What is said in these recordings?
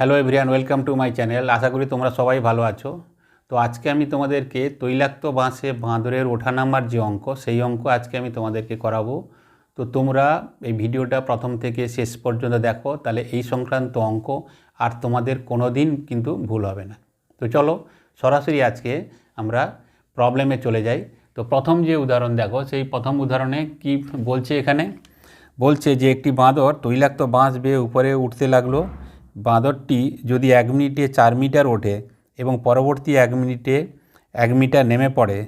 Hello everyone welcome to my channel আশা করি তোমরা সবাই ভালো আছো। তো আজকে আমি তোমাদেরকে তৈলাক্ত বাঁশে বাঁদরের ওঠা নামার যে অঙ্ক, সেই অঙ্ক আজকে আমি তোমাদেরকে করাবো। তো তোমরা এই ভিডিওটা প্রথম থেকে শেষ পর্যন্ত দেখো, তাহলে এই সংক্রান্ত অঙ্ক আর তোমাদের কোনো দিন কিন্তু ভুল হবে না। তো চলো, সরাসরি আজকে আমরা প্রবলেমে চলে যাই। তো প্রথম যে উদাহরণ দেখো, সেই প্রথম উদাহরণে কি বলছে এখানে? বলছে যে একটি বাঁদর তৈলাক্ত বাঁশ বেয়ে উপরে উঠতে লাগল। বাঁদরটি যদি এক মিনিটে চার মিটার ওঠে এবং পরবর্তী এক মিনিটে এক মিটার নেমে পড়ে,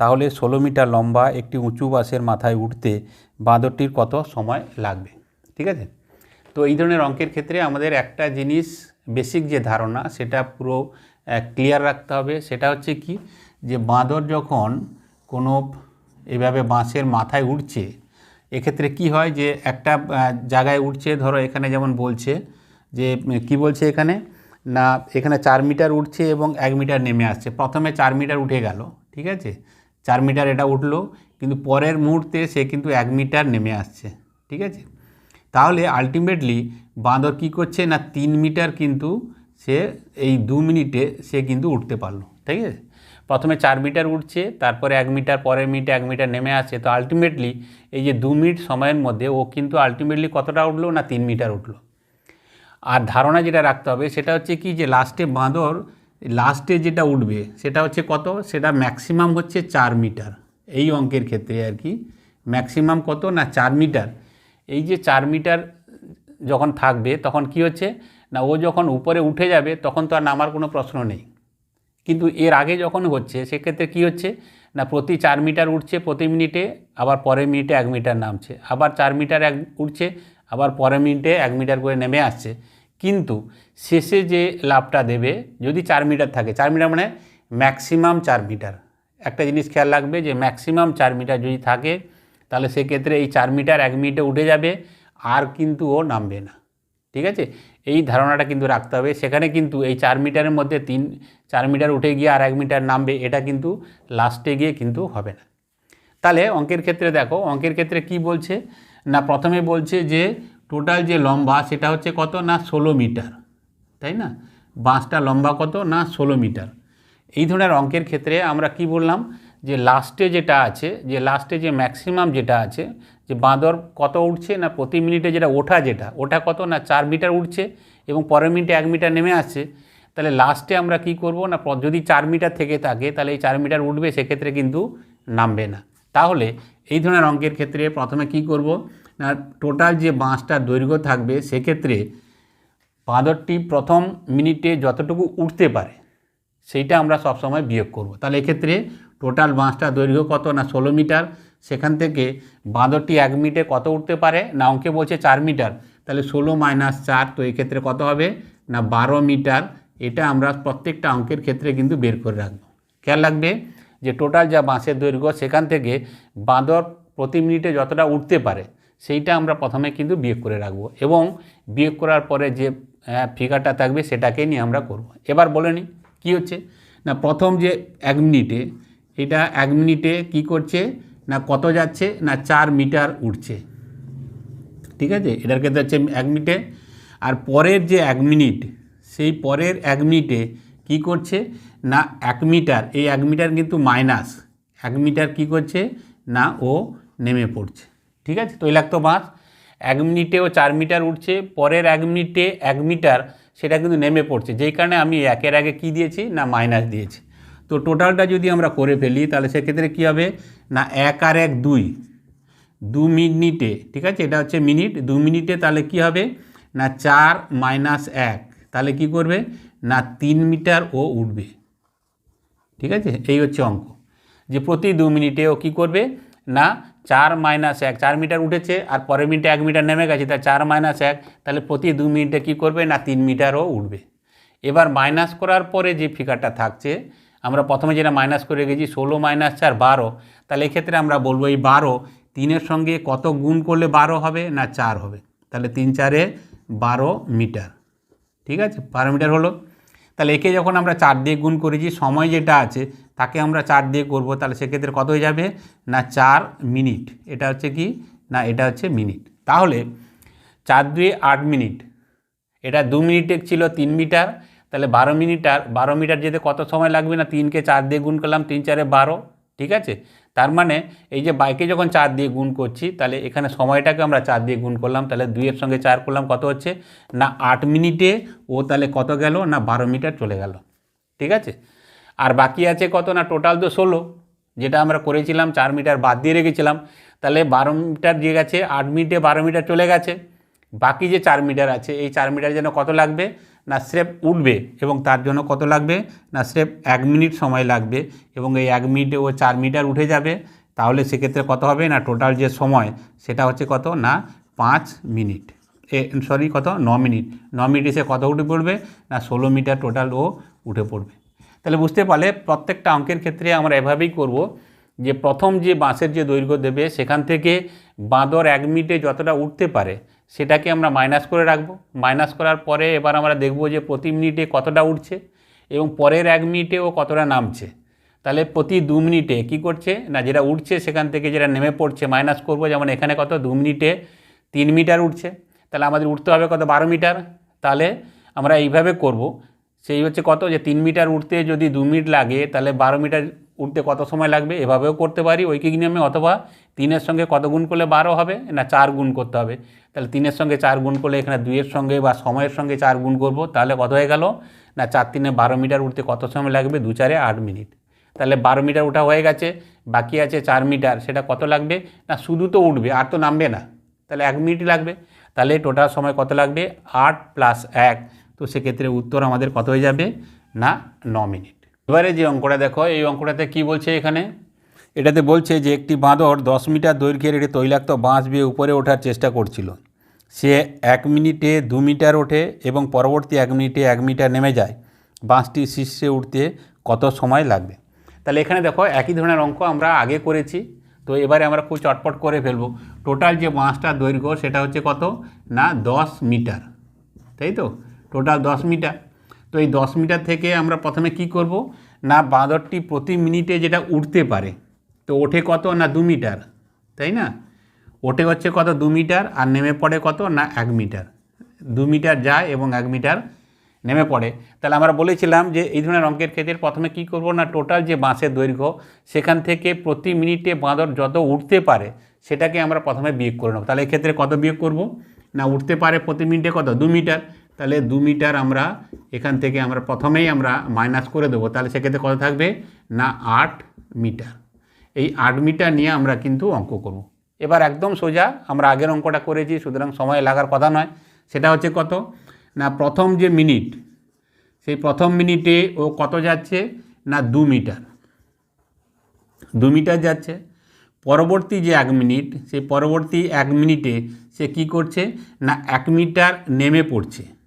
তাহলে ষোলো মিটার লম্বা একটি উঁচু বাসের মাথায় উঠতে বাঁদরটির কত সময় লাগবে? ঠিক আছে? তো এই ধরনের অঙ্কের ক্ষেত্রে আমাদের একটা জিনিস বেসিক যে ধারণা, সেটা পুরো ক্লিয়ার রাখতে হবে। সেটা হচ্ছে কি? যে বাঁদর যখন কোনো এভাবে বাঁশের মাথায় উঠছে, এক্ষেত্রে কি হয় যে একটা জায়গায় উঠছে, ধরো এখানে যেমন বলছে যে কি বলছে এখানে? না, এখানে চার মিটার উঠছে এবং এক মিটার নেমে আসছে। প্রথমে চার মিটার উঠে গেল, ঠিক আছে? চার মিটার এটা উঠল, কিন্তু পরের মুহূর্তে সে কিন্তু এক মিটার নেমে আসছে, ঠিক আছে? তাহলে আলটিমেটলি বাঁদর কী করছে না তিন মিটার কিন্তু সে এই দু মিনিটে সে কিন্তু উঠতে পারল, ঠিক আছে? প্রথমে চার মিটার উঠছে, তারপরে এক মিটার, পরের মিনিটে এক মিটার নেমে আসছে। তো আলটিমেটলি এই যে দু মিনিট সময়ের মধ্যে ও কিন্তু আলটিমেটলি কতটা উঠল না তিন মিটার উঠল? আর ধারণা যেটা রাখতে হবে সেটা হচ্ছে কি যে লাস্টে বাঁদর লাস্টে যেটা উঠবে সেটা হচ্ছে কত? সেটা ম্যাক্সিমাম হচ্ছে চার মিটার এই অঙ্কের ক্ষেত্রে আর কি। ম্যাক্সিমাম কত না চার মিটার এই যে চার মিটার যখন থাকবে তখন কি হচ্ছে? না, ও যখন উপরে উঠে যাবে তখন তো আর নামার কোনো প্রশ্ন নেই। কিন্তু এর আগে যখন হচ্ছে সেক্ষেত্রে কী হচ্ছে? না, প্রতি চার মিটার উঠছে প্রতি মিনিটে আবার পরের মিনিটে এক মিটার নামছে। আবার চার মিটার এক উঠছে, আবার পরের মিনিটে এক মিটার করে নেমে আসছে। কিন্তু শেষে যে লাভটা দেবে, যদি চার মিটার থাকে, চার মিটার মানে ম্যাক্সিমাম চার মিটার। একটা জিনিস খেয়াল রাখবে যে ম্যাক্সিমাম চার মিটার যদি থাকে, তাহলে সেক্ষেত্রে এই চার মিটার এক মিনিটে উঠে যাবে, আর কিন্তু ও নামবে না। ঠিক আছে? এই ধারণাটা কিন্তু রাখতে হবে। সেখানে কিন্তু এই চার মিটারের মধ্যে তিন, চার মিটার উঠে গিয়ে আর এক মিটার নামবে, এটা কিন্তু লাস্টে গিয়ে কিন্তু হবে না। তাহলে অঙ্কের ক্ষেত্রে দেখো, অঙ্কের ক্ষেত্রে কি বলছে? না, প্রথমে বলছে যে টোটাল যে লম্বা, সেটা হচ্ছে কত না ষোলো মিটার, তাই না? বাঁশটা লম্বা কত না ষোলো মিটার? এই ধরনের অঙ্কের ক্ষেত্রে আমরা কি বললাম? যে লাস্টে যেটা আছে, যে লাস্টে যে ম্যাক্সিমাম যেটা আছে, যে বাঁদর কত উঠছে না প্রতি মিনিটে যেটা ওঠা যেটা, ওটা কত না চার মিটার উঠছে এবং পরের মিনিটে এক মিটার নেমে আসছে, তাহলে লাস্টে আমরা কি করব না যদি চার মিটার থেকে থাকে, তাহলে এই চার মিটার উঠবে, সেক্ষেত্রে কিন্তু নামবে না। তাহলে এই ধরনের অঙ্কের ক্ষেত্রে প্রথমে কি করব? টোটাল যে বাঁশটার দৈর্ঘ্য থাকবে সেক্ষেত্রে বাঁদরটি প্রথম মিনিটে যতটুকু উঠতে পারে, সেইটা আমরা সবসময় বিয়োগ করব। তাহলে এক্ষেত্রে টোটাল বাঁশটা দৈর্ঘ্য কত না ষোলো মিটার? সেখান থেকে বাঁদরটি এক মিনিটে কত উঠতে পারে? না অঙ্কে বলছে চার মিটার। তাহলে ষোলো মাইনাস চার, তো এক্ষেত্রে কত হবে? না বারো মিটার। এটা আমরা প্রত্যেকটা অঙ্কের ক্ষেত্রে কিন্তু বের করে রাখব। খেয়াল রাখবে যে টোটাল যা বাঁশের দৈর্ঘ্য, সেখান থেকে বাঁদর প্রতি মিনিটে যতটা উঠতে পারে সেইটা আমরা প্রথমে কিন্তু বিয়োগ করে রাখব এবং বিয়োগ করার পরে যে ফিগারটা থাকবে সেটাকে নিয়ে আমরা করব। এবার বলে নিই কী হচ্ছে? না, প্রথম যে এক মিনিটে, এটা এক মিনিটে কি করছে? না, কত যাচ্ছে? না, চার মিটার উঠছে। ঠিক আছে? এটার ক্ষেত্রে হচ্ছে এক মিনিটে। আর পরের যে এক মিনিট, সেই পরের এক মিনিটে কি করছে? না, এক মিটার। এই এক মিটার কিন্তু মাইনাস। এক মিটার কি করছে? না, ও নেমে পড়ছে। ঠিক আছে? তৈলাক্ত বাঁশ এক মিনিটেও চার মিটার উঠছে, পরের এক মিনিটে এক মিটার সেটা কিন্তু নেমে পড়ছে। যেই কারণে আমি একের আগে কি দিয়েছি না মাইনাস দিয়েছি। তো টোটালটা যদি আমরা করে ফেলি, তাহলে সেক্ষেত্রে কী হবে? না, এক আর এক দুই। দু মিনিটে, ঠিক আছে? এটা হচ্ছে মিনিট। দু মিনিটে তাহলে কি হবে? না, চার মাইনাস এক। তাহলে কি করবে? না, তিন মিটার ও উঠবে। ঠিক আছে? এই হচ্ছে অঙ্ক। যে প্রতি দু মিনিটে ও কী করবে? না চার মাইনাস এক, চার মিটার উঠেছে আর পরের মিনিটে এক মিটার নেমে গেছে, তা চার মাইনাস এক, তাহলে প্রতি দু মিনিটে কী করবে না তিন মিটারও উঠবে। এবার মাইনাস করার পরে যে ফিগারটা থাকছে, আমরা প্রথমে যেটা মাইনাস করে গেছি ষোলো মাইনাস চার বারো, তাহলে এক্ষেত্রে আমরা বলব এই বারো তিনের সঙ্গে কত গুণ করলে বারো হবে না চার হবে? তাহলে তিন চারে বারো মিটার, ঠিক আছে? বারো মিটার হলো তাহলে একে যখন আমরা চার দিয়ে গুণ করেছি সময় যেটা আছে, তাকে আমরা চার দিয়ে করব, তাহলে সেক্ষেত্রে কত হয়ে যাবে? না চার মিনিট। এটা হচ্ছে কি? না, এটা হচ্ছে মিনিট। তাহলে চার দুয়ে আট মিনিট। এটা দু মিনিটে ছিল তিন মিটার। তাহলে বারো মিনিট আর, বারো মিটার যেতে কত সময় লাগবে? না, তিনকে চার দিয়ে গুণ করলাম, তিন চারে বারো। ঠিক আছে? তার মানে এই যে বাইকে যখন চার দিয়ে গুণ করছি, তাহলে এখানে সময়টাকে আমরা চার দিয়ে গুণ করলাম, তাহলে দুইয়ের সঙ্গে চার করলাম, কত হচ্ছে? না আট মিনিটে ও তাহলে কত গেল? না বারো মিটার চলে গেল। ঠিক আছে? আর বাকি আছে কত? না টোটাল তো ষোলো, যেটা আমরা করেছিলাম, চার মিটার বাদ দিয়ে রেখেছিলাম। তাহলে বারো মিটার দিয়ে গেছে, আট মিনিটে বারো মিটার চলে গেছে। বাকি যে চার মিটার আছে, এই চার মিটার যেন কত লাগবে? না স্রেফ উঠবে এবং তার জন্য কত লাগবে? না স্রেফ এক মিনিট সময় লাগবে এবং এই এক মিনিটে ও চার মিটার উঠে যাবে, তাহলে সেক্ষেত্রে কত হবে? না টোটাল যে সময়, সেটা হচ্ছে কত? না পাঁচ মিনিট। এ সরি কত? ন মিনিট। ন মিনিট এসে কত উঠে পড়বে? না ষোলো মিটার টোটাল ও উঠে পড়বে। তাহলে বুঝতে পারলে প্রত্যেকটা অঙ্কের ক্ষেত্রে আমরা এভাবেই করব যে প্রথম যে বাঁশের যে দৈর্ঘ্য দেবে, সেখান থেকে বাঁদর এক মিনিটে যতটা উঠতে পারে সেটাকে আমরা মাইনাস করে রাখব। মাইনাস করার পরে এবার আমরা দেখব যে প্রতি মিনিটে কতটা উঠছে এবং পরের এক মিনিটে ও কতটা নামছে। তাহলে প্রতি দু মিনিটে কি করছে? না, যেটা উঠছে সেখান থেকে যেটা নেমে পড়ছে মাইনাস করব, যেমন এখানে কত? দু মিনিটে তিন মিটার উঠছে। তাহলে আমাদের উঠতে হবে কত? বারো মিটার। তাহলে আমরা এইভাবে করব। সেই হচ্ছে কত? যে তিন মিটার উঠতে যদি দু মিনিট লাগে, তাহলে বারো মিটার উঠতে কত সময় লাগবে? এভাবেও করতে পারি। ঐকিক নিয়মে অথবা তিনের সঙ্গে কত গুণ করলে বারো হবে? না, চার গুণ করতে হবে। তাহলে তিনের সঙ্গে চার গুণ করলে এখানে দুইয়ের সঙ্গে বা সময়ের সঙ্গে চার গুণ করব। তাহলে কত হয়ে গেল? না, চার তিনে বারো মিটার উঠতে কত সময় লাগবে? দু চারে আট মিনিট। তাহলে বারো মিটার ওঠা হয়ে গেছে। বাকি আছে চার মিটার। সেটা কত লাগবে? না, শুধু তো উঠবে, আর তো নামবে না। তাহলে এক মিনিট লাগবে। তাহলে টোটাল সময় কত লাগবে? আট প্লাস এক। তো সেক্ষেত্রে উত্তর আমাদের কত হয়ে যাবে? না, ন মিনিট। এবারে যে অঙ্কটা দেখো, এই অঙ্কটাতে কি বলছে এখানে? এটাতে বলছে যে একটি বাঁদর দশ মিটার দৈর্ঘ্যের একটি তৈলাক্ত বাঁশ বেয়ে উপরে ওঠার চেষ্টা করছিল। সে এক মিনিটে দু মিটার ওঠে এবং পরবর্তী এক মিনিটে এক মিটার নেমে যায়। বাঁশটি শীর্ষে উঠতে কত সময় লাগবে? তাহলে এখানে দেখো, একই ধরনের অঙ্ক আমরা আগে করেছি। তো এবারে আমরা খুব চটপট করে ফেলব। টোটাল যে বাঁশটার দৈর্ঘ্য সেটা হচ্ছে কত? না, দশ মিটার। তাই তো? টোটাল দশ মিটার। তো এই দশ মিটার থেকে আমরা প্রথমে কি করব? না বাঁদরটি প্রতি মিনিটে যেটা উঠতে পারে, তো ওঠে কত না দু মিটার, তাই না? ওঠে হচ্ছে কত দু মিটার আর নেমে পড়ে কত না এক মিটার। দু মিটার যায় এবং এক মিটার নেমে পড়ে। তাহলে আমরা বলেছিলাম যে এই ধরনের অঙ্কের ক্ষেত্রে প্রথমে কি করব না টোটাল যে বাঁশের দৈর্ঘ্য, সেখান থেকে প্রতি মিনিটে বাঁদর যত উঠতে পারে সেটাকে আমরা প্রথমে বিয়োগ করে নেব। তাহলে এক্ষেত্রে কত বিয়োগ করব? না উঠতে পারে প্রতি মিনিটে কত? দু মিটার। তাহলে দু মিটার আমরা এখান থেকে আমরা প্রথমেই আমরা মাইনাস করে দেবো। তাহলে সেক্ষেত্রে কত থাকবে? না, আট মিটার। এই আট মিটার নিয়ে আমরা কিন্তু অঙ্ক করব। এবার একদম সোজা আমরা আগের অঙ্কটা করেছি, সুতরাং সময় লাগার কথা নয়। সেটা হচ্ছে কত? না, প্রথম যে মিনিট, সেই প্রথম মিনিটে ও কত যাচ্ছে? না, দু মিটার। দু মিটার যাচ্ছে। পরবর্তী যে এক মিনিট, সেই পরবর্তী এক মিনিটে সে কি করছে? না, এক মিটার নেমে পড়ছে।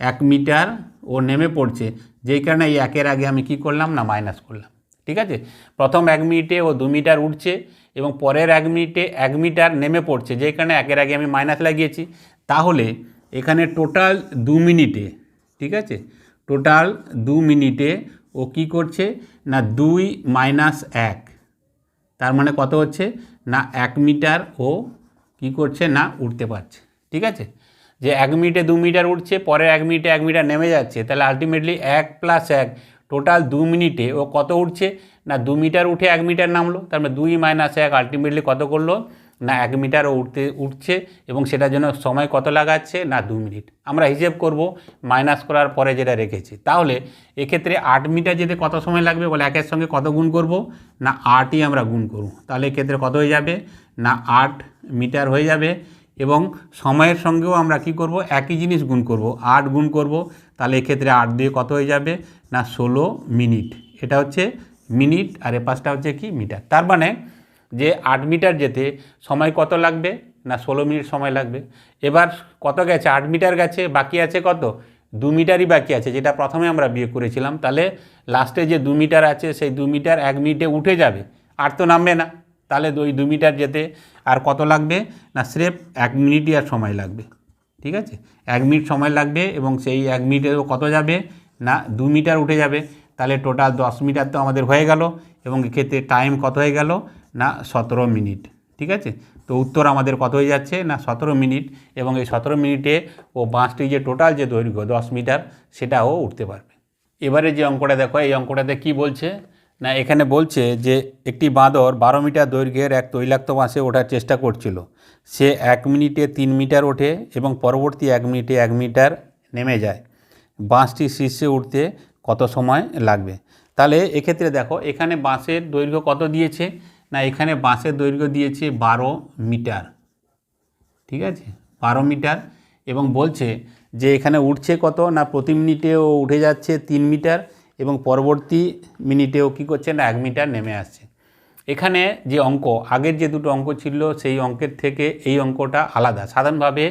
এক মিটার ও নেমে পড়ছে। যেই কারণে এই একের আগে আমি কি করলাম না মাইনাস করলাম। ঠিক আছে? প্রথম এক মিনিটে ও দু মিটার উঠছে এবং পরের এক মিনিটে এক মিটার নেমে পড়ছে। যেই কারণে একের আগে আমি মাইনাস লাগিয়েছি। তাহলে এখানে টোটাল দু মিনিটে, ঠিক আছে? টোটাল দু মিনিটে ও কি করছে? না দুই মাইনাস এক। তার মানে কত হচ্ছে? না এক মিটার ও কি করছে? না উঠতে পারছে। ঠিক আছে? যে এক মিনিটে দু মিটার উঠছে পরে এক মিনিটে এক মিটার নেমে যাচ্ছে, তাহলে আলটিমেটলি এক প্লাস এক টোটাল দু মিনিটে ও কত উঠছে? না, দু মিটার উঠে এক মিটার নামলো, তার মানে দুই মাইনাস এক আলটিমেটলি কত করল? না, এক মিটার উঠতে, উঠছে এবং সেটার জন্য সময় কত লাগাচ্ছে? না, দু মিনিট। আমরা হিসেব করব মাইনাস করার পরে যেটা রেখেছি। তাহলে এক্ষেত্রে আট মিটার যেতে কত সময় লাগবে? বলে একের সঙ্গে কত গুণ করব? না, আটই আমরা গুণ করব। তাহলে এক্ষেত্রে কত হয়ে যাবে? না, আট মিটার হয়ে যাবে। এবং সময়ের সঙ্গেও আমরা কি করব? একই জিনিস গুণ করব। আট গুণ করব। তাহলে এক্ষেত্রে আট দিয়ে কত হয়ে যাবে? না, ষোলো মিনিট। এটা হচ্ছে মিনিট আর এ পাশটা হচ্ছে কি? মিটার। তার মানে যে আট মিটার যেতে সময় কত লাগবে? না, ষোলো মিনিট সময় লাগবে। এবার কত গেছে? আট মিটার গেছে। বাকি আছে কত? দু মিটারই বাকি আছে, যেটা প্রথমে আমরা বিয়ে করেছিলাম। তাহলে লাস্টে যে দু মিটার আছে, সেই দু মিটার এক মিনিটে উঠে যাবে। আর তো নামবে না। তাহলে ওই দু মিটার যেতে আর কত লাগবে? না, স্রেফ এক মিনিটই আর সময় লাগবে। ঠিক আছে? এক মিনিট সময় লাগবে এবং সেই এক মিনিটেও কত যাবে? না, দু মিটার উঠে যাবে। তাহলে টোটাল দশ মিটার তো আমাদের হয়ে গেল এবং এক্ষেত্রে টাইম কত হয়ে গেল? না, সতেরো মিনিট। ঠিক আছে? তো উত্তর আমাদের কত হয়ে যাচ্ছে? না, সতেরো মিনিট এবং এই সতেরো মিনিটে ও বাঁশটি যে টোটাল যে দৈর্ঘ্য দশ মিটার সেটাও উঠতে পারবে। এবারে যে অঙ্কটা দেখো, এই অঙ্কটাতে কি বলছে? না, এখানে বলছে যে একটি বাঁদর বারো মিটার দৈর্ঘ্যের এক তৈলাক্ত বাঁশে ওঠার চেষ্টা করছিল। সে এক মিনিটে তিন মিটার ওঠে এবং পরবর্তী এক মিনিটে এক মিটার নেমে যায়। বাঁশটি শীর্ষে উঠতে কত সময় লাগবে? তাহলে এক্ষেত্রে দেখো, এখানে বাঁশের দৈর্ঘ্য কত দিয়েছে? না, এখানে বাঁশের দৈর্ঘ্য দিয়েছে বারো মিটার। ঠিক আছে? বারো মিটার এবং বলছে যে এখানে উঠছে কত? না, প্রতি মিনিটে ও উঠে যাচ্ছে তিন মিটার। এবং পরবর্তী মিনিটেও কী করছে না এক মিটার নেমে আসছে এখানে যে অঙ্ক, আগের যে দুটো অঙ্ক ছিল, সেই অঙ্কের থেকে এই অঙ্কটা আলাদা। সাধারণভাবে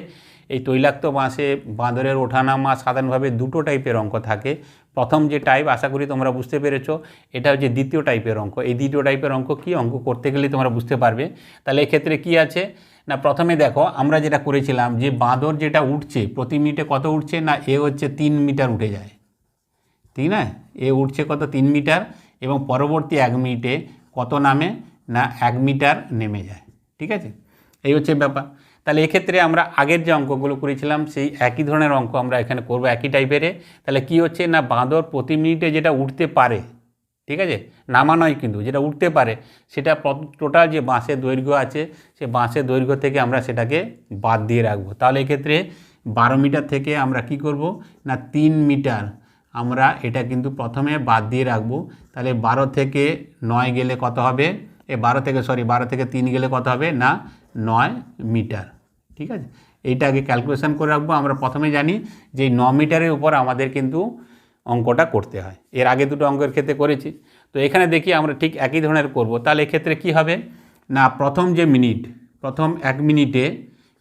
এই তৈলাক্ত বাঁশে বাঁদরের ওঠানামা সাধারণভাবে দুটো টাইপের অঙ্ক থাকে। প্রথম যে টাইপ, আশা করি তোমরা বুঝতে পেরেছ, এটা হচ্ছে দ্বিতীয় টাইপের অঙ্ক। এই দ্বিতীয় টাইপের অঙ্ক কি? অঙ্ক করতে গেলে তোমরা বুঝতে পারবে। তাহলে এক্ষেত্রে কি আছে? না, প্রথমে দেখো, আমরা যেটা করেছিলাম যে বাঁদর যেটা উঠছে, প্রতি মিনিটে কত উঠছে? না, এ হচ্ছে তিন মিটার উঠে যায়। ঠিক না এ উঠছে কত? তিন মিটার এবং পরবর্তী এক মিনিটে কত নামে না এক মিটার নেমে যায়। ঠিক আছে? এই হচ্ছে ব্যাপার। তাহলে এক্ষেত্রে আমরা আগের যে অঙ্কগুলো করেছিলাম, সেই একই ধরনের অঙ্ক আমরা এখানে করব একই টাইপের তাহলে কি হচ্ছে? না, বাঁদর প্রতি মিনিটে যেটা উঠতে পারে, ঠিক আছে? নামা নয় কিন্তু, যেটা উঠতে পারে, সেটা টোটাল যে বাঁশের দৈর্ঘ্য আছে, সে বাঁশের দৈর্ঘ্য থেকে আমরা সেটাকে বাদ দিয়ে রাখব। তাহলে এক্ষেত্রে বারো মিটার থেকে আমরা কি করব? না, তিন মিটার আমরা এটা কিন্তু প্রথমে বাদ দিয়ে রাখব। তাহলে বারো থেকে নয় গেলে কত হবে? এ বারো থেকে সরি বারো থেকে তিন গেলে কত হবে? না, নয় মিটার। ঠিক আছে? এইটা আগে ক্যালকুলেশান করে রাখব। আমরা প্রথমে জানি যে ন মিটারের উপর আমাদের কিন্তু অঙ্কটা করতে হয়। এর আগে দুটো অঙ্কের ক্ষেত্রে করেছি। তো এখানে দেখি আমরা ঠিক একই ধরনের করব। তাহলে এক্ষেত্রে কি হবে? না, প্রথম যে মিনিট, প্রথম এক মিনিটে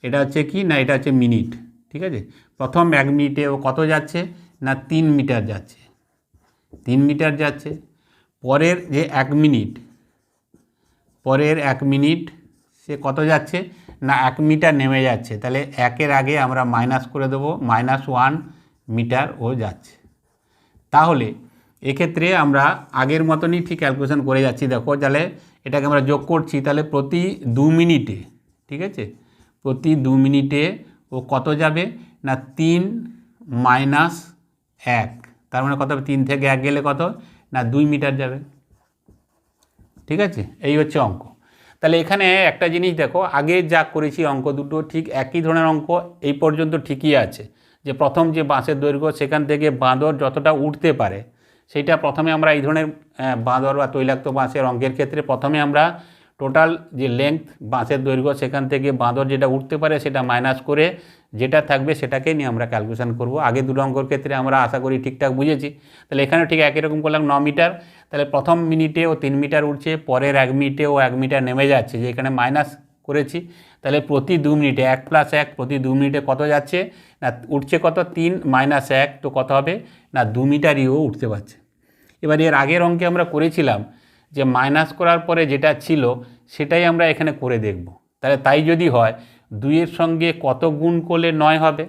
এটা হচ্ছে কি? না, এটা হচ্ছে মিনিট। ঠিক আছে? প্রথম এক মিনিটে ও কত যাচ্ছে? না তিন মিটার যাচ্ছে? তিন মিটার যাচ্ছে। পরের যে এক মিনিট, পরের এক মিনিট সে কত যাচ্ছে? না, এক মিটার নেমে যাচ্ছে। তাহলে একের আগে আমরা মাইনাস করে দেবো মাইনাস ওয়ান মিটার ও যাচ্ছে। তাহলে এক্ষেত্রে আমরা আগের মতনই ঠিক ক্যালকুলেশন করে যাচ্ছি। দেখো, তাহলে এটাকে আমরা যোগ করছি, তাহলে প্রতি দু মিনিটে, ঠিক আছে? প্রতি দু মিনিটে ও কত যাবে? না, তিন মাইনাস এক। তার মানে কত হবে? তিন থেকে এক গেলে কত? না, দুই মিটার যাবে। ঠিক আছে? এই হচ্ছে অঙ্ক। তাহলে এখানে একটা জিনিস দেখো, আগে যা করেছি অঙ্ক দুটো ঠিক একই ধরনের অঙ্ক এই পর্যন্ত ঠিকই আছে। যে প্রথম যে বাঁশের দৈর্ঘ্য, সেখান থেকে বাঁদর যতটা উঠতে পারে সেইটা প্রথমে আমরা এই ধরনের বাঁদর বা তৈলাক্ত বাঁশের অঙ্কের ক্ষেত্রে প্রথমে আমরা টোটাল যে লেংথ বাঁশের দৈর্ঘ্য সেখান থেকে বাঁদর যেটা উঠতে পারে সেটা মাইনাস করে যেটা থাকবে সেটাকে নিয়ে আমরা ক্যালকুলেশন করব। আগে দুটো অঙ্কর ক্ষেত্রে আমরা আশা করি ঠিকঠাক বুঝেছি। তাহলে এখানে ঠিক একই রকম করলাম, ন মিটার। তাহলে প্রথম মিনিটে ও তিন মিটার উঠছে, পরের এক মিনিটে ও এক মিটার নেমে যাচ্ছে, যে এখানে মাইনাস করেছি। তাহলে প্রতি দু মিনিটে এক প্লাস এক প্রতি দু মিনিটে কত যাচ্ছে? না, উঠছে কত? তিন মাইনাস এক, তো কত হবে? না, দু মিটারই ও উঠতে পারছে। এবার এর আগের অঙ্কে আমরা করেছিলাম যে মাইনাস করার পরে যেটা ছিল, সেটাই আমরা এখানে করে দেখব। তাহলে তাই যদি হয়, দুইয়ের সঙ্গে কত গুণ করলে নয় হবে?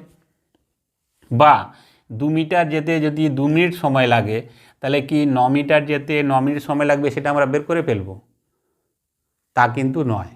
বা দু মিটার যেতে যদি দু মিনিট সময় লাগে, তাহলে কি ন মিটার যেতে ন মিনিট সময় লাগবে সেটা আমরা বের করে ফেলব? তা কিন্তু নয়।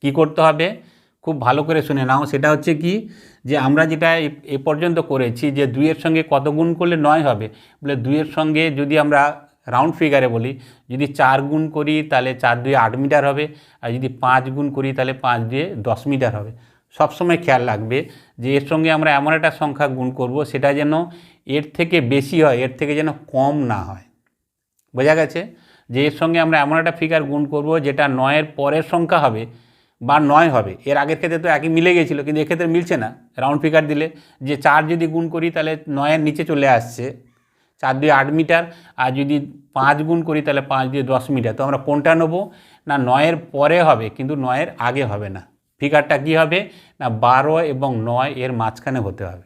কি করতে হবে? খুব ভালো করে শুনে নাও। সেটা হচ্ছে কি, যে আমরা যেটা এ- পর্যন্ত করেছি যে দুইয়ের সঙ্গে কত গুণ করলে নয় হবে? বলে দুইয়ের সঙ্গে যদি আমরা রাউন্ড ফিগারে বলি, যদি চার গুণ করি তাহলে চার দুই আট মিটার হবে, আর যদি পাঁচ গুণ করি তাহলে পাঁচ দিয়ে দশ মিটার হবে। সবসময় খেয়াল রাখবে যে এর সঙ্গে আমরা এমন একটা সংখ্যা গুণ করব, সেটা যেন এর থেকে বেশি হয়, এর থেকে যেন কম না হয়। বোঝা গেছে? যে এর সঙ্গে আমরা এমন একটা ফিগার গুণ করব যেটা নয়ের পরের সংখ্যা হবে বা নয় হবে। এর আগের ক্ষেত্রে তো একই মিলে গেছিল, কিন্তু এক্ষেত্রে মিলছে না। রাউন্ড ফিগার দিলে যে চার যদি গুণ করি তাহলে নয়ের নিচে চলে আসছে। চার দুই আট মিটার, আর যদি পাঁচ গুণ করি তাহলে পাঁচ দিয়ে দশ মিটার। তো আমরা কোনটা নেব? না, নয়ের পরে হবে, কিন্তু নয়ের আগে হবে না। ফিগারটা কী হবে? না, বারো এবং নয় এর মাঝখানে হতে হবে।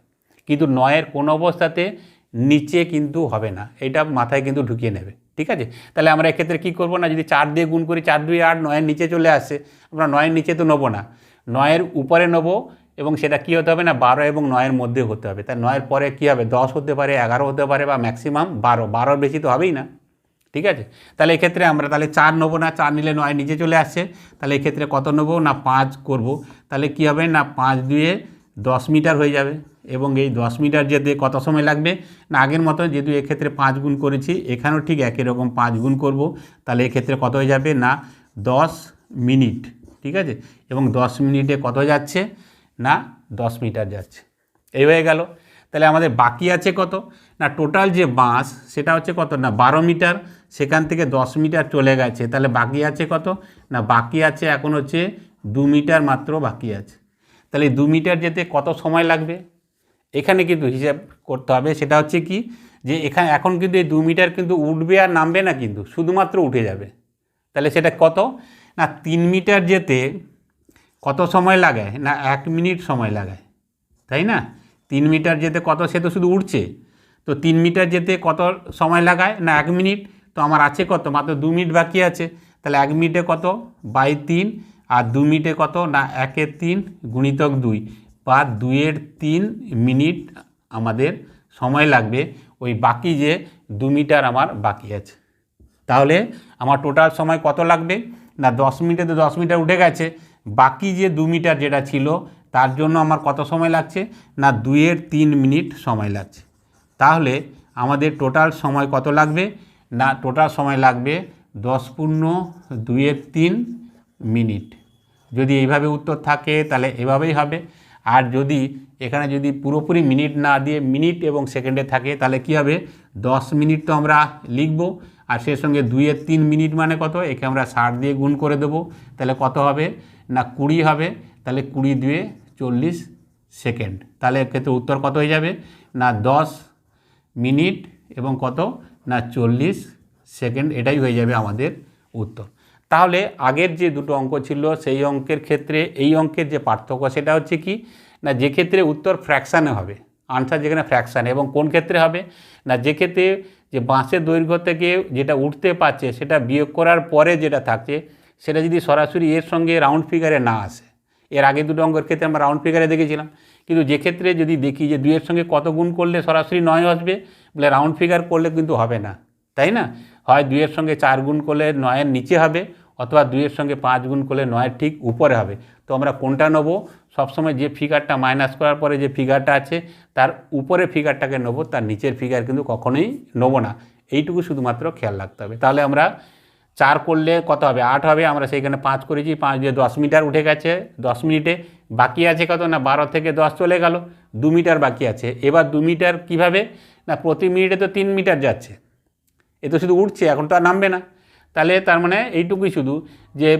কিন্তু নয়ের কোনো অবস্থাতে নিচে কিন্তু হবে না, এটা মাথায় কিন্তু ঢুকিয়ে নেবে। ঠিক আছে? তাহলে আমরা এক্ষেত্রে কী করব না, যদি চার দিয়ে গুণ করি, চার দুই আট নয়ের নিচে চলে আসে, আমরা নয়ের নিচে তো নেব না। নয়ের উপরে নেব এবং সেটা কী হতে হবে না বারো এবং নয়ের মধ্যে হতে হবে। তাই নয়ের পরে কী হবে? দশ হতে পারে, এগারো হতে পারে বা ম্যাক্সিমাম বারো। বারোর বেশি তো হবেই না। ঠিক আছে? তাহলে এক্ষেত্রে আমরা তাহলে চার নেব না, চার নিলে নয় নিচে চলে আসছে। তাহলে এক্ষেত্রে কত নেব? না, পাঁচ করব। তাহলে কী হবে? না, পাঁচ দুয়ে দশ মিটার হয়ে যাবে। এবং এই দশ মিটার যেতে কত সময় লাগবে? না, আগের মতো যেহেতু এক্ষেত্রে পাঁচ গুণ করেছি, এখানেও ঠিক একই রকম পাঁচ গুণ করব। তাহলে এক্ষেত্রে কত হয়ে যাবে? না, দশ মিনিট। ঠিক আছে? এবং দশ মিনিটে কত যাচ্ছে? না দশ মিটার যাচ্ছে। এই হয়ে গেল। তাহলে আমাদের বাকি আছে কত? না টোটাল যে বাঁশ, সেটা হচ্ছে কত? না, বারো মিটার, সেখান থেকে দশ মিটার চলে গেছে। তাহলে বাকি আছে কত? না, বাকি আছে এখন হচ্ছে দু মিটার মাত্র বাকি আছে। তাহলে দু মিটার যেতে কত সময় লাগবে? এখানে কিন্তু হিসাব করতে হবে। সেটা হচ্ছে কি? যে এখানে এখন কিন্তু এই দু মিটার কিন্তু উঠবে আর নামবে না কিন্তু, শুধুমাত্র উঠে যাবে। তাহলে সেটা কত? না, তিন মিটার যেতে কত সময় লাগায় না, এক মিনিট সময় লাগায় তাই না? তিন মিটার যেতে কত? সে তো শুধু উঠছে তো তিন মিটার যেতে কত সময় লাগায়? না, এক মিনিট। তো আমার আছে কত? মাত্র দু মিনিট বাকি আছে। তাহলে এক মিনিটে কত? বাই তিন। আর দু মিনিটে কত? না, একের তিন গুণিতক দুই। বা দুইয়ের তিন মিনিট আমাদের সময় লাগবে। ওই বাকি যে দু মিটার আমার বাকি আছে। তাহলে আমার টোটাল সময় কত লাগবে? না, দশ মিনিটে তো দশ মিটার উঠে গেছে। বাকি যে দু মিটার যেটা ছিল, তার জন্য আমার কত সময় লাগছে? না, দুইয়ের তিন মিনিট সময় লাগছে। তাহলে আমাদের টোটাল সময় কত লাগবে? না, টোটাল সময় লাগবে দশ পূর্ণ দুইয়ের তিন মিনিট। যদি এইভাবে উত্তর থাকে, তাহলে এভাবেই হবে। আর যদি এখানে যদি পুরোপুরি মিনিট না দিয়ে মিনিট এবং সেকেন্ডে থাকে, তাহলে কি হবে? দশ মিনিট তো আমরা লিখব, আর সে সঙ্গে দুইয়ের তিন মিনিট মানে কত? একে আমরা ষাট দিয়ে গুণ করে দেবো। তাহলে কত হবে? না, কুড়ি হবে। তাহলে কুড়ি দুয়ে চল্লিশ সেকেন্ড। তাহলে এক্ষেত্রে উত্তর কত হয়ে যাবে? না, দশ মিনিট এবং কত? না, চল্লিশ সেকেন্ড। এটাই হয়ে যাবে আমাদের উত্তর। তাহলে আগের যে দুটো অঙ্ক ছিল, সেই অঙ্কের ক্ষেত্রে এই অঙ্কের যে পার্থক্য, সেটা হচ্ছে কি? না যে ক্ষেত্রে উত্তর ফ্র্যাকশানে হবে আনসার যেখানে ফ্র্যাকশানে, এবং কোন ক্ষেত্রে হবে? না যে ক্ষেত্রে যে বাঁশের দৈর্ঘ্য থেকে যেটা উঠতে পারছে, সেটা বিয়োগ করার পরে যেটা থাকছে, সেটা যদি সরাসরি এর সঙ্গে রাউন্ড ফিগারে না আসে, এর আগে দুটো অঙ্কের ক্ষেত্রে আমরা রাউন্ড ফিগারে দেখেছিলাম, কিন্তু যে ক্ষেত্রে যদি দেখি যে দুইয়ের সঙ্গে কত গুণ করলে সরাসরি নয় আসবে, বলে রাউন্ড ফিগার করলে কিন্তু হবে না, তাই না? হয় দুইয়ের সঙ্গে চার গুণ করলে নয়ের নিচে হবে, অথবা দুইয়ের সঙ্গে পাঁচ গুণ করলে নয়ের ঠিক উপরে হবে, তো আমরা কোনটা নেব? সবসময় যে ফিগারটা মাইনাস করার পরে যে ফিগারটা আছে, তার উপরে ফিগারটাকে নেব, তার নিচের ফিগার কিন্তু কখনোই নেব না। এইটুকু শুধুমাত্র খেয়াল রাখতে হবে। তাহলে আমরা চার করলে কত হবে? আট হবে, আমরা সেইখানে পাঁচ করেছি, পাঁচ দিয়ে দশ মিটার উঠে গেছে, দশ মিনিটে। বাকি আছে কত না? বারো থেকে দশ চলে গেল, দু মিটার বাকি আছে। এবার দু মিটার কীভাবে? না, প্রতি মিনিটে তো তিন মিটার যাচ্ছে। এ তো শুধু উঠছে, এখন তো আর নামবে না। তাহলে তার মানে এইটুকুই শুধু যে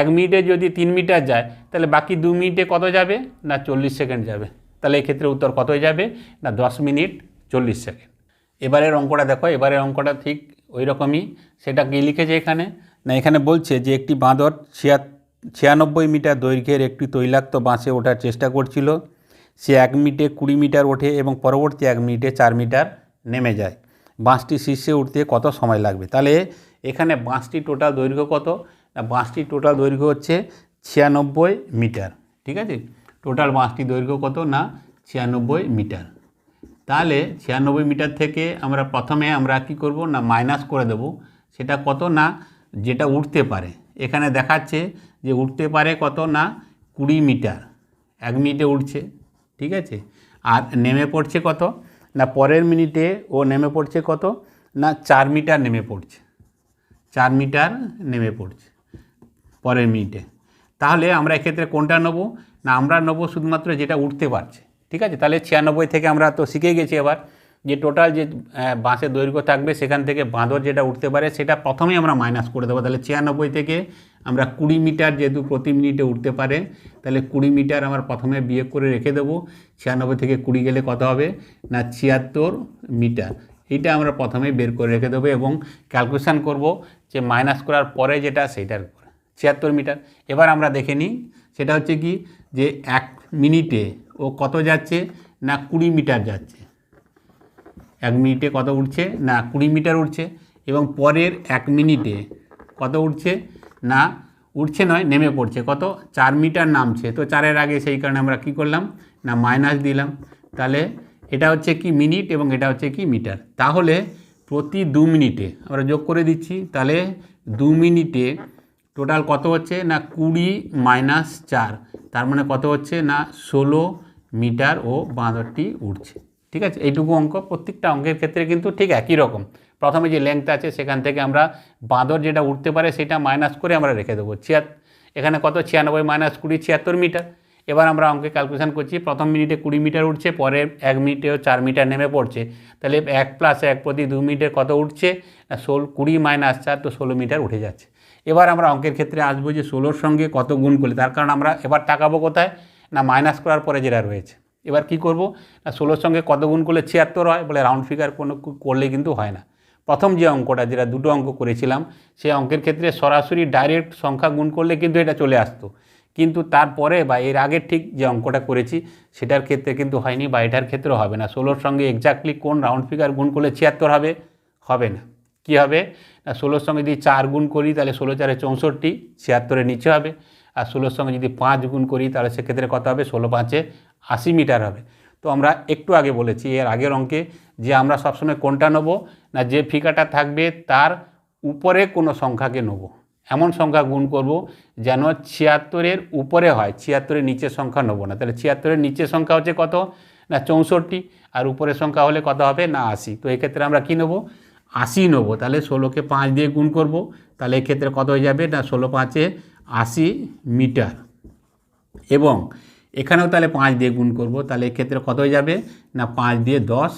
এক মিনিটে যদি তিন মিটার যায়, তাহলে বাকি দু মিনিটে কত যাবে? না চল্লিশ সেকেন্ড যাবে। তাহলে এক্ষেত্রে উত্তর কত যাবে? না দশ মিনিট চল্লিশ সেকেন্ড। এবারের অঙ্কটা দেখো, এবারের অঙ্কটা ঠিক ওই রকমই সেটা কি লিখেছে এখানে? না, এখানে বলছে যে একটি বাঁদর ছিয়া ছিয়ানব্বই মিটার দৈর্ঘ্যের একটি তৈলাক্ত বাঁশে ওঠার চেষ্টা করছিল। সে এক মিনিটে কুড়ি মিটার ওঠে এবং পরবর্তী এক মিনিটে চার মিটার নেমে যায়। বাঁশটি শীর্ষে উঠতে কত সময় লাগবে? তাহলে এখানে বাঁশটি টোটাল দৈর্ঘ্য কত? না বাঁশটি টোটাল দৈর্ঘ্য হচ্ছে ছিয়ানব্বই মিটার, ঠিক আছে? টোটাল বাঁশটি দৈর্ঘ্য কত? না, ছিয়ানব্বই মিটার। তাহলে ছিয়ানব্বই মিটার থেকে আমরা প্রথমে আমরা কি করব? না মাইনাস করে দেব। সেটা কত? না, যেটা উঠতে পারে। এখানে দেখাচ্ছে যে উঠতে পারে কত? না, কুড়ি মিটার। এক মিনিটে উঠছে, ঠিক আছে? আর নেমে পড়ছে কত? না, পরের মিনিটে ও নেমে পড়ছে কত? না, চার মিটার নেমে পড়ছে। চার মিটার নেমে পড়ছে পরের মিনিটে। তাহলে আমরা এক্ষেত্রে কোনটা নেব? না, আমরা নেব শুধুমাত্র যেটা উঠতে পারছে। ঠিক আছে? তাহলে ছিয়ানব্বই থেকে আমরা তো শিখে গেছি এবার যে টোটাল যে বাঁশের দৈর্ঘ্য থাকবে, সেখান থেকে বাঁদর যেটা উঠতে পারে, সেটা প্রথমেই আমরা মাইনাস করে দেবো। তাহলে ছিয়ানব্বই থেকে আমরা কুড়ি মিটার যেহেতু প্রতি মিনিটে উঠতে পারে, তাহলে কুড়ি মিটার আমরা প্রথমে বিয়োগ করে রেখে দেবো। ছিয়ানব্বই থেকে কুড়ি গেলে কত হবে? না, ছিয়াত্তর মিটার। এইটা আমরা প্রথমে বের করে রেখে দেবো এবং ক্যালকুলেশান করব যে মাইনাস করার পরে যেটা সেইটার উপরে, ছিয়াত্তর মিটার। এবার আমরা দেখে নিই, সেটা হচ্ছে কি যে এক মিনিটে ও কত যাচ্ছে না কুড়ি মিটার যাচ্ছে? এক মিনিটে কত উঠছে না কুড়ি মিটার উঠছে? এবং পরের এক মিনিটে কত উঠছে না, উঠছে নয়, নেমে পড়ছে কত? চার মিটার নামছে। তো চারের আগে সেই কারণে আমরা কি করলাম? না মাইনাস দিলাম। তাহলে এটা হচ্ছে কি মিনিট এবং এটা হচ্ছে কি মিটার। তাহলে প্রতি দু মিনিটে, আমরা যোগ করে দিচ্ছি, তাহলে দু মিনিটে টোটাল কত হচ্ছে না কুড়ি মাইনাস চার, তার মানে কত হচ্ছে না ষোলো মিটার ও বাঁদরটি উঠছে ঠিক আছে? এইটুকু অঙ্ক, প্রত্যেকটা অঙ্কের ক্ষেত্রে কিন্তু ঠিক একই রকম। প্রথমে যে লেংথ আছে সেখান থেকে আমরা বাঁদর যেটা উঠতে পারে সেটা মাইনাস করে আমরা রেখে দেবো। এখানে কত? ছিয়ানব্বই মাইনাস কুড়ি, ছিয়াত্তর মিটার। এবার আমরা অঙ্কে ক্যালকুলেশন করছি, প্রথম মিনিটে কুড়ি মিটার উঠছে, পরে এক মিনিটেও চার মিটার নেমে পড়ছে। তাহলে এক প্লাস এক প্রতি দু মিনিটে কত উঠছে? না ষোল, কুড়ি মাইনাস চার তো ষোলো মিটার উঠে যাচ্ছে। এবার আমরা অঙ্কের ক্ষেত্রে আসব যে ষোলোর সঙ্গে কত গুণ করলে, তার কারণ আমরা এবার তাকাবো কোথায়? না মাইনাস করার পরে যেটা রয়েছে। এবার কি করব? না ষোলোর সঙ্গে কত গুণ করলে ছিয়াত্তর হয়? বলে রাউন্ড ফিগার কোনো করলে কিন্তু হয় না। প্রথম যে অঙ্কটা, যেটা দুটো অঙ্ক করেছিলাম সেই অঙ্কের ক্ষেত্রে সরাসরি ডাইরেক্ট সংখ্যা গুণ করলে কিন্তু এটা চলে আসতো। কিন্তু তারপরে বা এর আগের ঠিক যে অঙ্কটা করেছি, সেটার ক্ষেত্রে কিন্তু হয়নি বা এটার ক্ষেত্রেও হবে না। ষোলোর সঙ্গে এক্স্যাক্টলি কোন রাউন্ড ফিগার গুণ করলে ছিয়াত্তর হবে? হবে না। কি হবে? না, ষোলোর সঙ্গে যদি চার গুণ করি, তাহলে ষোলো চারে চৌষট্টি, ছিয়াত্তরের নিচে হবে। আর ষোলোর সঙ্গে যদি পাঁচ গুণ করি, তাহলে সেক্ষেত্রে কত হবে? ষোলো পাঁচে আশি মিটার হবে। তো আমরা একটু আগে বলেছি, এর আগের অঙ্কে যে আমরা সবসময় কোনটা নেব? না, যে ফিগারটা থাকবে, তার উপরে কোনো সংখ্যাকে নেব। এমন সংখ্যা গুণ করব যেন ছিয়াত্তরের উপরে হয়, ছিয়াত্তরের নিচের সংখ্যা নেব না। তাহলে ছিয়াত্তরের নিচের সংখ্যা হচ্ছে কত? না, চৌষট্টি। আর উপরের সংখ্যা হলে কত হবে? না, আশি। তো এক্ষেত্রে আমরা কী নেব? আশি নেব। তাহলে ষোলোকে পাঁচ দিয়ে গুণ করব। তাহলে এক্ষেত্রে কত হয়ে যাবে? না, ষোলো পাঁচে আশি মিটার। এবং এখানেও তাহলে পাঁচ দিয়ে গুণ করব। তাহলে এক্ষেত্রে কত হয়ে যাবে? না, পাঁচ দিয়ে দশ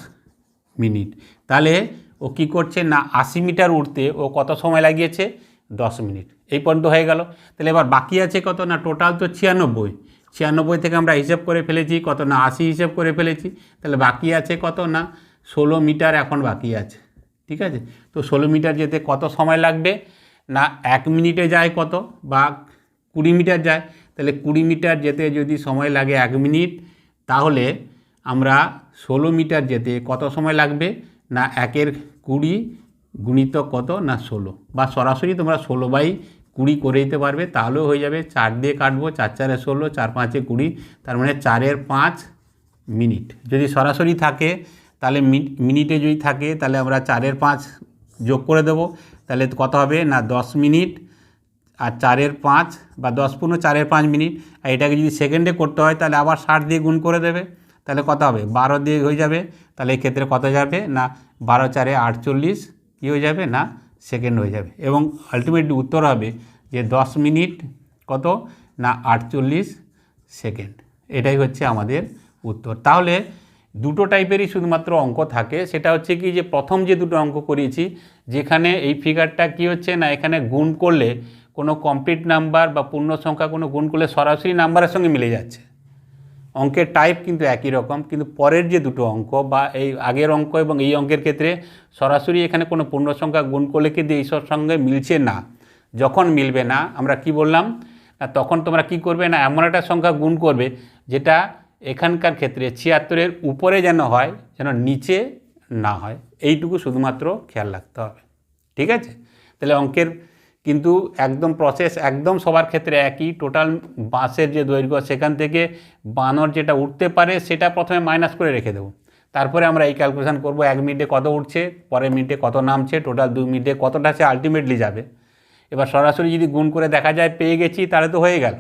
মিনিট। তাহলে ও কি করছে? না, আশি মিটার উঠতে ও কত সময় লাগিয়েছে? দশ মিনিট। এই পর্যন্ত হয়ে গেল। তাহলে এবার বাকি আছে কত না? টোটাল তো ছিয়ানব্বই। ছিয়ানব্বই থেকে আমরা হিসেব করে ফেলেছি, কত না? আশি হিসেব করে ফেলেছি। তাহলে বাকি আছে কত না? ষোলো মিটার এখন বাকি আছে। ঠিক আছে? তো ষোলো মিটার যেতে কত সময় লাগবে? না, এক মিনিটে যায় কত? বা কুড়ি মিটার যায়? তাহলে কুড়ি মিটার যেতে যদি সময় লাগে এক মিনিট, তাহলে আমরা ষোলো মিটার যেতে কত সময় লাগবে? না, একের কুড়ি গুণিত কত না ষোলো? বা সরাসরি তোমরা ষোলো বাই কুড়ি করে দিতে পারবে, তাহলেও হয়ে যাবে চার দিয়ে কাটবো, চার চারে ষোলো, চার পাঁচে কুড়ি, তার মানে চারের পাঁচ মিনিট। যদি সরাসরি থাকে, তাহলে মিনিটে যদি থাকে, তাহলে আমরা চারের পাঁচ যোগ করে দেবো, তাহলে কত হবে না দশ মিনিট, আর চারের পাঁচ বা দশ পনেরো চারের পাঁচ মিনিট, আর এটাকে যদি সেকেন্ডে করতে হয়, তাহলে আবার ষাট দিয়ে গুণ করে দেবে, তাহলে কত হবে? বারো দিয়ে হয়ে যাবে, তাহলে এই ক্ষেত্রে কত যাবে না? বারো চারে আটচল্লিশ কী হয়ে যাবে? না সেকেন্ড হয়ে যাবে। এবং আলটিমেটলি উত্তর হবে যে দশ মিনিট কত? না, আটচল্লিশ সেকেন্ড এটাই হচ্ছে আমাদের উত্তর। তাহলে দুটো টাইপেরই শুধুমাত্র অঙ্ক থাকে। সেটা হচ্ছে কি যে প্রথম যে দুটো অঙ্ক করিয়েছি, যেখানে এই ফিগারটা কি হচ্ছে? না, এখানে গুণ করলে কোনো কমপ্লিট নাম্বার বা পূর্ণ সংখ্যা কোনো গুণ করলে সরাসরি নাম্বারের সঙ্গে মিলে যাচ্ছে। অঙ্কের টাইপ কিন্তু একই রকম, কিন্তু পরের যে দুটো অঙ্ক বা এই আগের অঙ্ক এবং এই অঙ্কের ক্ষেত্রে সরাসরি এখানে কোনো পূর্ণ সংখ্যা গুণ করলে কিন্তু এইসব সঙ্গে মিলছে না। যখন মিলবে না, আমরা কি বললাম? না, তখন তোমরা কি করবে না, এমন একটা সংখ্যা গুণ করবে যেটা এখানকার ক্ষেত্রে ছিয়াত্তরের উপরে যেন হয়, যেন নিচে না হয়। এইটুকু শুধুমাত্র খেয়াল রাখতে হবে। ঠিক আছে? তাহলে অঙ্কের কিন্তু একদম প্রসেস একদম সবার ক্ষেত্রে একই টোটাল বাঁশের যে দৈর্ঘ্য সেখান থেকে বানর যেটা উঠতে পারে সেটা প্রথমে মাইনাস করে রেখে দেবো। তারপরে আমরা এই ক্যালকুলেশন করব এক মিনিটে কত উঠছে, পরের মিনিটে কত নামছে টোটাল দু মিনিটে কতটা সে আলটিমেটলি যাবে। এবার সরাসরি যদি গুণ করে দেখা যায় পেয়ে গেছি, তাহলে তো হয়ে গেল।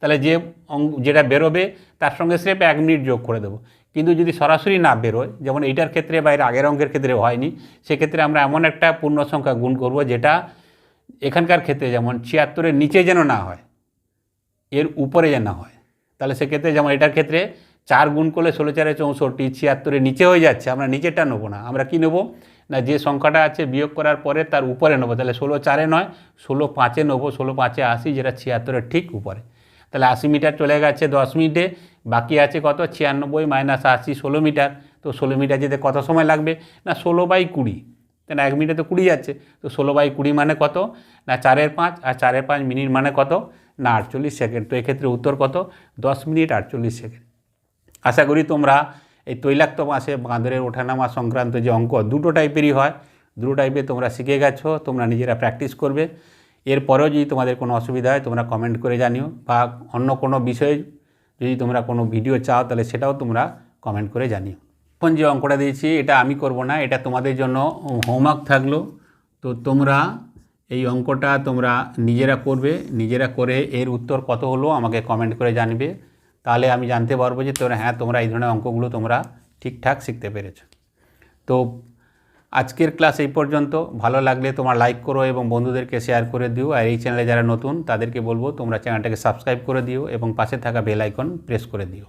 তাহলে যে অঙ্ক- যেটা বেরোবে, তার সঙ্গে স্রেফ এক মিনিট যোগ করে দেবো। কিন্তু যদি সরাসরি না বেরোয়, যেমন এইটার ক্ষেত্রে বা এর আগের অঙ্কের ক্ষেত্রে হয়নি, সেক্ষেত্রে আমরা এমন একটা পূর্ণ সংখ্যা গুণ করব যেটা এখানকার ক্ষেত্রে যেমন ছিয়াত্তরের নিচে যেন না হয়, এর উপরে যেন হয়, তাহলে সেক্ষেত্রে যেমন এটার ক্ষেত্রে চার গুণ করলে ষোলো চারে চৌষট্টি, ছিয়াত্তরের নিচে হয়ে যাচ্ছে, আমরা নিচেরটা নেব না। আমরা কি নেব? না, যে সংখ্যাটা আছে বিয়োগ করার পরে তার উপরে নেব, তাহলে ষোলো চারে নয়, ষোলো পাঁচে নেব, ষোলো পাঁচে আশি, যেটা ছিয়াত্তরের ঠিক উপরে। তাহলে আশি মিটার চলে গেছে দশ মিনিটে, বাকি আছে কত? ছিয়ানব্বই মাইনাস আশি, ষোলো মিটার। তো ষোলো মিটার যেতে কত সময় লাগবে? না, ষোলো বাই কুড়ি। না এক মিনিটে তো কুড়ি যাচ্ছে? তো ষোলো বাই কুড়ি মানে কত? না চারের পাঁচ, আর চারের পাঁচ মিনিট মানে কত? না আটচল্লিশ সেকেন্ড। তো এক্ষেত্রে উত্তর কত? দশ মিনিট আটচল্লিশ সেকেন্ড। আশা করি তোমরা এই তৈলাক্ত মাসে বাঁদরের ওঠানামা সংক্রান্ত যে অঙ্ক, দুটো টাইপেরই হয়। দুটো টাইপের তোমরা শিখে গেছো, তোমরা নিজেরা প্র্যাকটিস করবে। এরপরেও যদি তোমাদের কোনো অসুবিধা হয়, তোমরা কমেন্ট করে জানিও, বা অন্য কোনো বিষয়ে যদি তোমরা কোনো ভিডিও চাও, তাহলে সেটাও তোমরা কমেন্ট করে জানিও। এখন যে অঙ্কটা দিয়েছি, এটা আমি করব না, এটা তোমাদের জন্য হোমওয়ার্ক থাকল। তো তোমরা এই অঙ্কটা তোমরা নিজেরা করবে, নিজেরা করে এর উত্তর কত হলো আমাকে কমেন্ট করে জানবে। তাহলে আমি জানতে পারব যে তোমরা হ্যাঁ তোমরা এই ধরনের অঙ্কগুলো তোমরা ঠিকঠাক শিখতে পেরেছ। তো আজকের ক্লাস এই পর্যন্ত। ভালো লাগলে তোমার লাইক করো এবং বন্ধুদেরকে শেয়ার করে দিও। আর এই চ্যানেলে যারা নতুন, তাদেরকে বলব তোমরা চ্যানেলটাকে সাবস্ক্রাইব করে দিও এবং পাশে থাকা বেল আইকন প্রেস করে দিও।